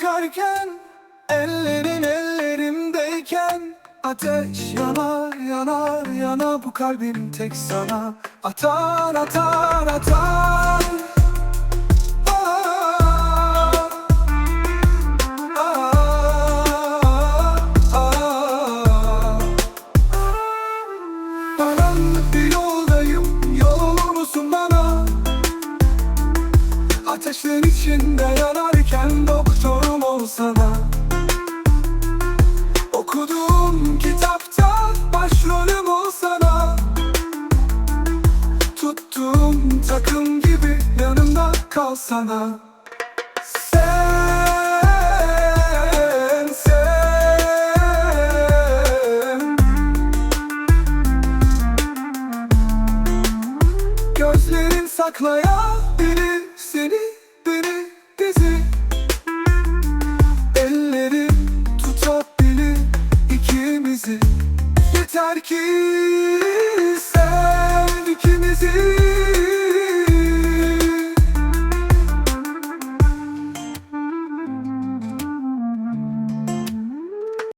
yanarken Ellerin ellerimdeyken Ateş yanar yanar yana bu kalbim tek sana. Atar atar atar. Ah, ah, ah. Yanımda kalsana Sen, sen. Gözlerin saklayabilir seni, beni, bizi Ellerim tutabilir ikimizi. Yeter ki